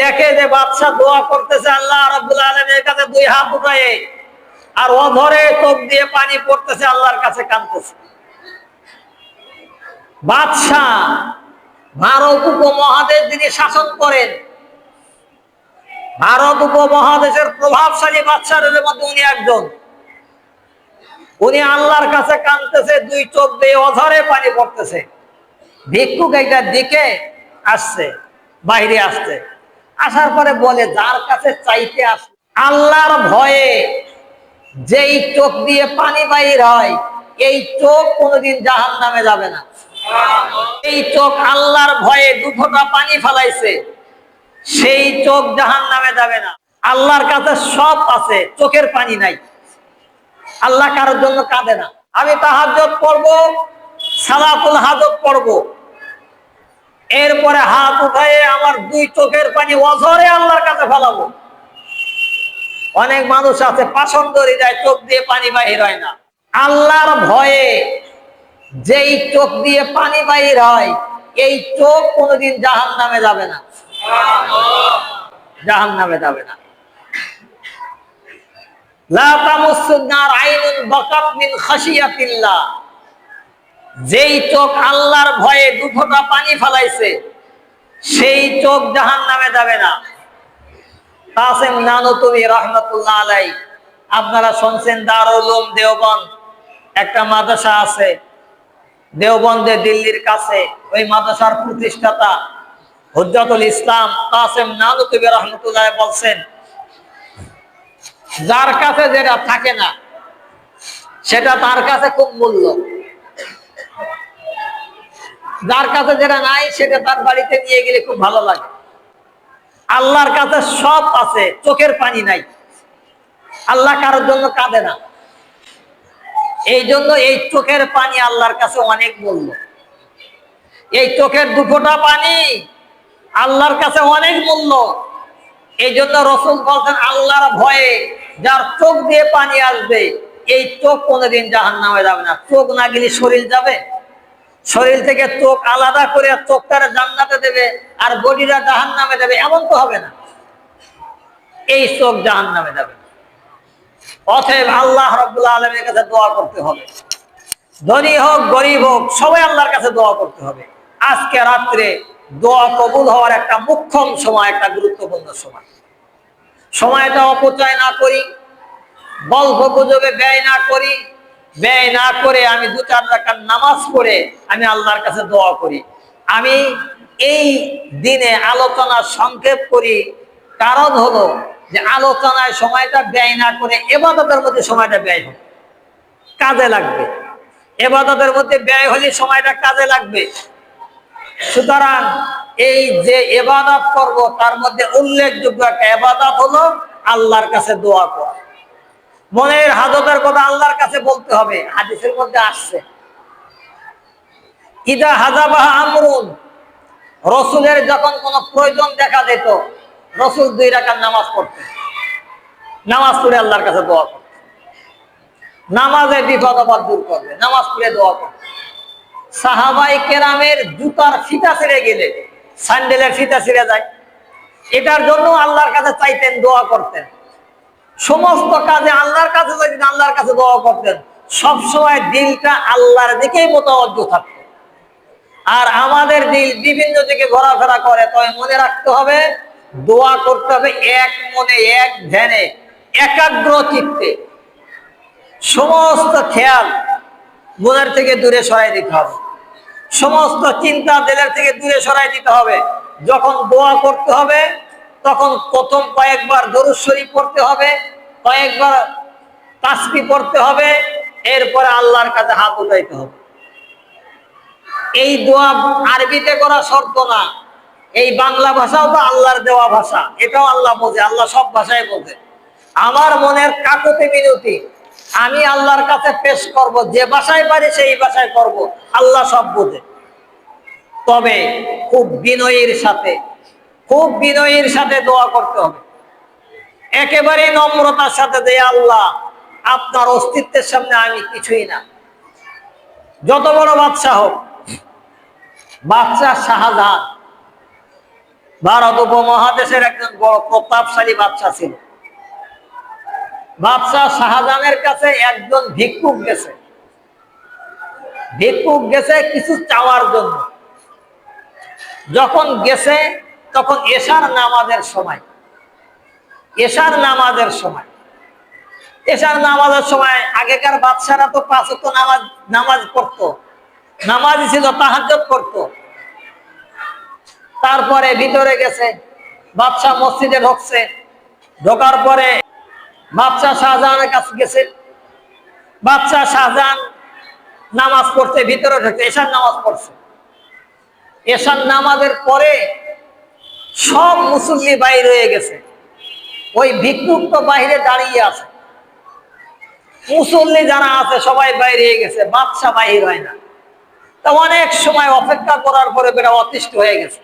দেখে যে বাদশা দোয়া করতেছে, আল্লাহ রাব্বুল আলামিনের কাছে দুই হাত উঠায়ে, আর অধরে চোখ দিয়ে পানি পড়তেছে, আল্লাহর কাছে কাঁদতেছে। বাদশাহ ভারত উপমহাদেশ যিনি শাসন করেন, ভারত উপমহাদেশের প্রভাবশালী বাদশাহের মধ্যে উনি একজন। উনি আল্লাহর কাছে কাঁদতেছে, দুই চোখ দিয়ে অধরে পানি পড়তেছে। ভিক্ষুক একটা দিকে আসছে, বাইরে আসছে। আসার পরে বলে, যার কাছে চাইতে আস। আল্লাহর ভয়ে যেই চোখ দিয়ে পানি বাইর হয়, এই চোখ কোনোদিন জাহান নামে যাবে না। এই চোখ আল্লাহর ভয়ে দুফোটা পানি ফেলাইছে, সেই চোখ জাহান নামে যাবে না। আল্লাহর কাছে সব আছে, চোখের পানি নাই। আল্লাহ কারোর জন্য কাঁদে না। আমি তাহাজ্জত পড়ব, সালাতুল হাজত পড়ব। এরপরে হাত উঠায়ে আমার দুই চোখের পানি অঝরে আল্লাহর কাছে ফেলাবো। অনেক মানুষ আছে পাশন ধরে যায় চোখ দিয়ে পানি বাহির হয় না। আল্লাহর ভয়ে যেই চোখ দিয়ে পানি বাহির হয়, এই চোখ কোনোদিন জাহান নামে যাবে না। জাহান নামে যাবে না। লা তামুসুন্নার আইনুন বাকাত মিন খাশিয়াতিল্লাহ। যেই চোখ আল্লাহর ভয়ে দুফোঁটা পানি ফেলাইছে, সেই চোখ জাহান নামে যাবে না। কাসেম নানতুবি রহমতুল্লাহ আলাই, আপনারা শুনছেন দারুল দেওবন্দ। একটা মাদ্রাসা আছে, দেওবন্দে দিল্লির কাছে, ওই মাদ্রাসার প্রতিষ্ঠাতা হুজ্জাতুল ইসলাম কাসেম নানতুবি রহমতুল্লাহ বলছেন, যার কাছে যেটা থাকে না, সেটা তার কাছে খুব মূল্য। যার কাছে যেটা নাই সেটা তার বাড়িতে নিয়ে গেলে খুব ভালো লাগে। আল্লাহর কাছে সব আছে, চোখের পানি নাই। আল্লাহ কারোর জন্য কাঁদে না। এই জন্য এই চোখের পানি আল্লাহর কাছে অনেক মূল্য। এই চোখের দুফোটা পানি আল্লাহর কাছে অনেক মূল্য। এই জন্য রসুল বলছেন, আল্লাহর ভয়ে যার চোখ দিয়ে পানি আসবে, এই চোখ কোনোদিন জাহান নামে যাবে না। চোখ না গেলে শরীর যাবে। শরীর থেকে চোখ আলাদা করে চোখটারে জান্নাতে দেবে আর বডিরা জাহান নামে যাবে, এমন তো হবে না। এই চোখ জাহান নামে যাবে। অতএব আল্লাহ রব্বুল্লাহ আলমের কাছে দোয়া করতে হবে। ধনী হোক, গরিব হোক, সবাই আল্লাহর কাছে দোয়া করতে হবে। আজকে রাত্রে দোয়া কবুল হওয়ার একটা মুখ্যম সময়, একটা গুরুত্বপূর্ণ সময়। সময়টা অপচয় না করি, গল্প গুজবে ব্যয় না করি ব্যয় না করে আমি দু চার রাখার নামাজ পড়ে আমি আল্লাহর কাছে দোয়া করি। আমি এই দিনে আলোচনা সংক্ষেপ করি। কারণ হলো যে আলোচনায় সময়টা ব্যয় না করে এবাদতের মধ্যে সময়টা ব্যয় হবে। কাজে লাগবে। এবাদতের মধ্যে ব্যয় হলে সময়টা কাজে লাগবে। সুতরাং এই যে এবাদত করব তার মধ্যে উল্লেখযোগ্য একটা এবাদত হলো আল্লাহর কাছে দোয়া করা। মনের হাজতের কথা আল্লাহর কাছে বলতে হবে, হাদিসের মধ্যে আসছে। ইদা হাজাবাহ আমরুন, রসুলের যখন কোনো প্রয়োজন দেখা যেত, রসুল দুই রাখার নামাজ পড়তেন নামাজ পড়ে আল্লাহর কাছে দোয়া করতেন নামাজে বিপদ আবার দূর করবে, নামাজ পড়ে দোয়া করবে। সাহাবাই কেরামের জুতার ফিতা ছিঁড়ে গেলে, স্যান্ডেলের ফিতা ছিঁড়ে যায়। এটার জন্য আল্লাহর কাছে চাইতেন, দোয়া করতেন। সমস্ত কাজে আল্লাহর কাছে যদি আল্লাহর কাছে দোয়া করতেন। সবসময় দিলটা আল্লাহর দিকেই মোতাবজ্জ থাকতো। আর আমাদের দিল বিভিন্ন দিকে ঘোরাফেরা করে, তবে মনে রাখতে হবে, দোয়া করতে হবে এক মনে, এক ধ্যানে, একাগ্র চিত্তে। সমস্ত খেয়াল মনের থেকে দূরে সরাই দিতে হবে। সমস্ত চিন্তা দিলের থেকে দূরে সরাই দিতে হবে। যখন দোয়া করতে হবে তখন প্রথম কয়েকবার দরুদ শরীফ পড়তে হবে, কয়েকবার তাসবি পড়তে হবে, এরপরে আল্লাহর কাছে হাত উঠাইতে হবে। এই দোয়া আরবিতে করা শর্ত না, এই বাংলা ভাষাও তো আল্লাহর দেওয়া ভাষা, এটাও আল্লাহ বোঝে, আল্লাহ সব ভাষায় বোঝে। আমার মনের কাকুতি মিনতি, আমি আল্লাহর কাছে পেশ করব, যে ভাষায় পারি সেই ভাষায় করব, আল্লাহ সব বোঝে। তবে খুব বিনয়ের সাথে খুব বিনয়ের সাথে দোয়া করতে হবে। একেবারে নম্রতার সাথে যে আল্লাহ, আপনার অস্তিত্বের সামনে আমি কিছুই না। যত বড় বাদশাহ হোক বাদশাহ শাহজাহান ভারত উপমহাদেশের একজন বড় প্রতাপশালী বাচ্চা ছিল। বাদশাহ শাহজাহানের কাছে একজন ভিক্ষুক গেছে। ভিক্ষুক গেছে কিছু চাওয়ার জন্য। যখন গেছে তখন এশার নামাজের সময়, এশার নামাজের সময়, এশার নামাজের সময় আগেকার বাদশারা তো পাঁচ ওয়াক্ত নামাজ নামাজ পড়তো নামাজ ছিল তাহাজ্জুদ করতো। তারপরে ভিতরে গেছে, বাদশাহ মসজিদে ঢুকছে, ঢোকার পরে বাদশাহ শাহজাহানের কাছে গেছে। বাদশাহ শাহজাহান নামাজ পড়ছে, ভিতরে ঢুকছে, এশার নামাজ পড়ছে। এশার নামাজের পরে সব মুসল্লি বাইরে হয়ে গেছে। ওই ভিক্ষুক তো বাইরে দাঁড়িয়ে আছে। মুসল্লি যারা আছে, সবাই বাইরে গেছে বাদশাহ বাহির হয় না। তা অনেক সময় অপেক্ষা করার পরে বেটা অতিষ্ঠ হয়ে গেছে।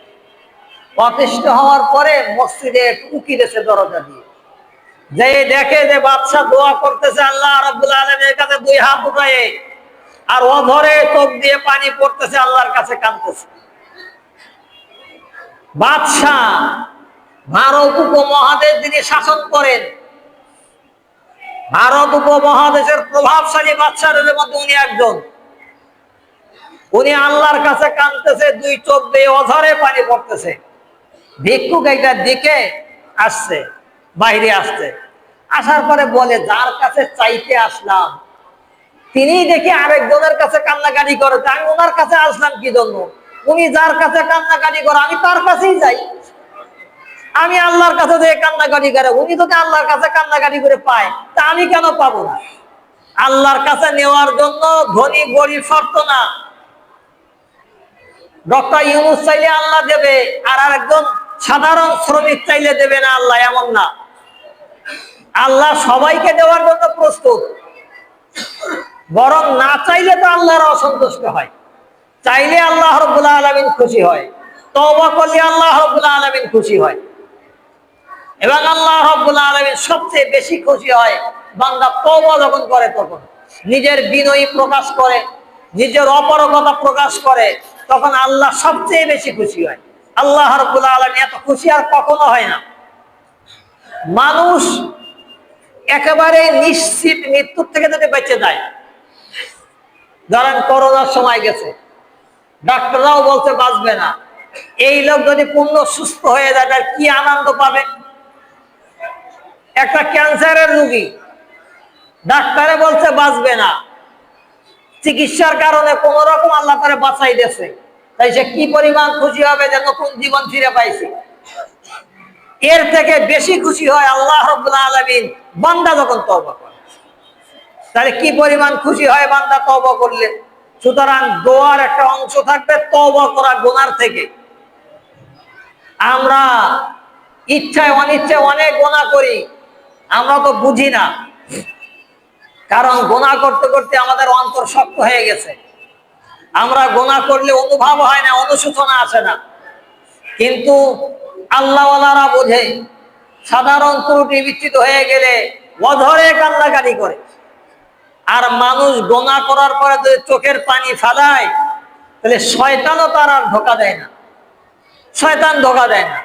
অতিষ্ঠ হওয়ার পরে মসজিদে উকি দিয়েছে দরজা দিয়ে। যে দেখে যে বাদশাহ দোয়া করতেছে, আল্লাহ রাব্বুল আলামিনের কাছে দুই হাত উঠায়ে, আর ও ধরে চোখ দিয়ে পানি পড়তেছে, আল্লাহর কাছে কাঁদতেছে। বাদশাহ ভারত উপমহাদেশ যিনি শাসন করেন, ভারত উপমহাদেশের প্রভাবশালী বাদশাহের মধ্যে উনি একজন। উনি আল্লাহর কাছে কাঁদতেছে, দুই চোখ দিয়ে অধরে পানি পড়তেছে। ভিক্ষুক একটা দিকে আসছে বাইরে আসছে। আসার পরে বলে, যার কাছে চাইতে আসলাম তিনি দেখি আরেকজনের কাছে কান্নাকাটি করে। আমি ওনার কাছে আসলাম কি জন্য? উনি যার কাছে কান্নাকাটি করে, আমি তার কাছেই যাই। আমি আল্লাহর কাছে যে কান্নাকাটি করে, উনি যদি আল্লাহর কাছে কান্নাকাটি করে পায়। তা আমি কেন পাবো না? আল্লাহর কাছে নেওয়ার জন্য ধনী গরিব শর্ত না। ডক্টর ইউনুস চাইলে আল্লাহ দেবে, আর আরেকজন সাধারণ শ্রমিক চাইলে দেবে না আল্লাহ, এমন না। আল্লাহ সবাইকে দেওয়ার জন্য প্রস্তুত। বরং না চাইলে তো আল্লাহর অসন্তুষ্ট হয়। চাইলে আল্লাহ রব্বুল আলমিন খুশি হয়। তওবা করলে আল্লাহ রব্বুল আলমিন খুশি হয়। এবং আল্লাহ রব্বুল আলমিন সবচেয়ে বেশি খুশি হয় বান্দা তওবা যখন করে তখন। নিজের বিনয়ী প্রকাশ করে, নিজের অপরগতা প্রকাশ করে, তখন আল্লাহ সবচেয়ে বেশি খুশি হয়। আল্লাহ রব্বুল আলমী এত খুশি আর কখনো হয় না। মানুষ একেবারে নিশ্চিত মৃত্যুর থেকে যদি বেঁচে যায়। ধরেন করোনার সময় গেছে। ডাক্তাররাও বলছে বাঁচবে না। এই লোক যদি পূর্ণ সুস্থ হয়ে যায়, তার কি আনন্দ পাবে? একটা ক্যান্সারের রুগী ডাক্তারে বলছে বাঁচবে না। চিকিৎসার কারণে কোন রকম আল্লাহ তারা বাঁচাই দিয়েছে। তাই সে কি পরিমাণ খুশি হবে যে নতুন জীবন ফিরে পাইছে? এর থেকে বেশি খুশি হয় আল্লাহ রব্বুল্লাহ আলমিন, বান্দা যখন তবা করে। তাহলে কি পরিমাণ খুশি হয় বান্দা তবা করলে? সুতরাং দোয়ার একটা অংশ থাকবে তবা করা গোনার থেকে। আমরা ইচ্ছায় অনিচ্ছায় অনেক গোনা করি, আমরা তো বুঝি না। কারণ গোনা করতে করতে আমাদের অন্তর শক্ত হয়ে গেছে। আমরা গোনা করলে অনুভব হয় না, অনুশোচনা আসে না। কিন্তু আল্লাহওয়ালারা বোঝে, সাধারণ ত্রুটি বিচ্ছিত হয়ে গেলে অধরে কান্নাকাটি করে। আর মানুষ গোনা করার পরে যদি চোখের পানি ফালায়, তাহলে শয়তানও তার আর ধোকা দেয় না। শয়তান ধোকা দেয় না।